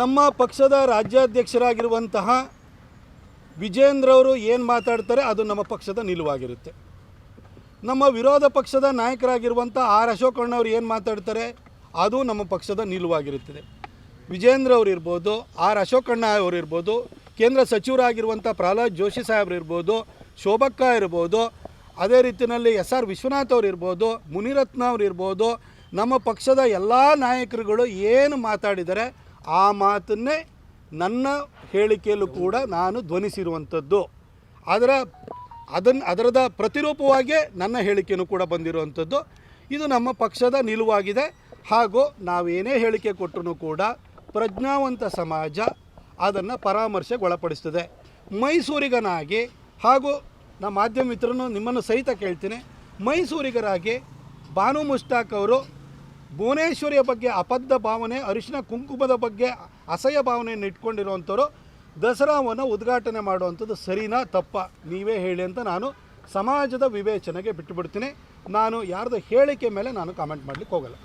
ನಮ್ಮ ಪಕ್ಷದ ರಾಜ್ಯಾಧ್ಯಕ್ಷರಾಗಿರುವಂತಹ ವಿಜೇಂದ್ರ ಅವರು ಏನು ಮಾತಾಡ್ತಾರೆ ಅದು ನಮ್ಮ ಪಕ್ಷದ ನಿಲುವಾಗಿರುತ್ತೆ. ನಮ್ಮ ವಿರೋಧ ಪಕ್ಷದ ನಾಯಕರಾಗಿರುವಂಥ ಆರ್ ಅಶೋಕಣ್ಣವ್ರು ಏನು ಮಾತಾಡ್ತಾರೆ ಅದು ನಮ್ಮ ಪಕ್ಷದ ನಿಲುವಾಗಿರುತ್ತದೆ. ವಿಜೇಂದ್ರ ಅವರು ಇರ್ಬೋದು, ಆರ್ ಅಶೋಕಣ್ಣ ಅವರು ಇರ್ಬೋದು, ಕೇಂದ್ರ ಸಚಿವರಾಗಿರುವಂಥ ಪ್ರಹ್ಲಾದ್ ಜೋಶಿ ಸಾಹೇಬ್ರು ಇರ್ಬೋದು, ಶೋಭಕ್ಕ ಇರ್ಬೋದು, ಅದೇ ರೀತಿಯಲ್ಲಿ ಎಸ್ ಆರ್ ವಿಶ್ವನಾಥ್ ಅವರು ಇರ್ಬೋದು, ಮುನಿರತ್ನ ಅವರು ಇರ್ಬೋದು, ನಮ್ಮ ಪಕ್ಷದ ಎಲ್ಲ ನಾಯಕರುಗಳು ಏನು ಮಾತಾಡಿದರೆ ಆ ಮಾತನ್ನೇ ನನ್ನ ಹೇಳಿಕೆಯಲ್ಲೂ ಕೂಡ ನಾನು ಧ್ವನಿಸಿರುವಂಥದ್ದು. ಅದರ ಅದನ್ನು ಅದರದ ಪ್ರತಿರೂಪವಾಗಿಯೇ ನನ್ನ ಹೇಳಿಕೆಯೂ ಕೂಡ ಬಂದಿರುವಂಥದ್ದು. ಇದು ನಮ್ಮ ಪಕ್ಷದ ನಿಲುವಾಗಿದೆ. ಹಾಗೂ ನಾವೇನೇ ಹೇಳಿಕೆ ಕೊಟ್ಟರೂ ಕೂಡ ಪ್ರಜ್ಞಾವಂತ ಸಮಾಜ ಅದನ್ನು ಪರಾಮರ್ಶೆಗೆ ಒಳಪಡಿಸ್ತದೆ ಮೈಸೂರಿಗನಾಗಿ ಹಾಗೂ ನಮ್ಮ ಮಾಧ್ಯಮ ಮಿತ್ರನು ನಿಮ್ಮನ್ನು ಸಹಿತ ಕೇಳ್ತೀನಿ. ಮೈಸೂರಿಗರಾಗಿ ಬಾನು ಮುಷ್ತಾಕ್ ಅವರು ಭುವನೇಶ್ವರಿಯ ಬಗ್ಗೆ ಅಬದ್ಧ ಭಾವನೆ, ಅರಿಶಿನ ಕುಂಕುಮದ ಬಗ್ಗೆ ಅಸಹ್ಯ ಭಾವನೆಯನ್ನು ಇಟ್ಕೊಂಡಿರುವಂಥವ್ರು ದಸರಾವನ್ನು ಉದ್ಘಾಟನೆ ಮಾಡುವಂಥದ್ದು ಸರಿನಾ ತಪ್ಪ? ನೀವೇ ಹೇಳಿ ಅಂತ ನಾನು ಸಮಾಜದ ವಿವೇಚನೆಗೆ ಬಿಟ್ಟುಬಿಡ್ತೀನಿ. ನಾನು ಯಾರ್ದು ಹೇಳಿಕೆ ಮೇಲೆ ನಾನು ಕಾಮೆಂಟ್ ಮಾಡಲಿಕ್ಕೆ ಹೋಗಲ್ಲ.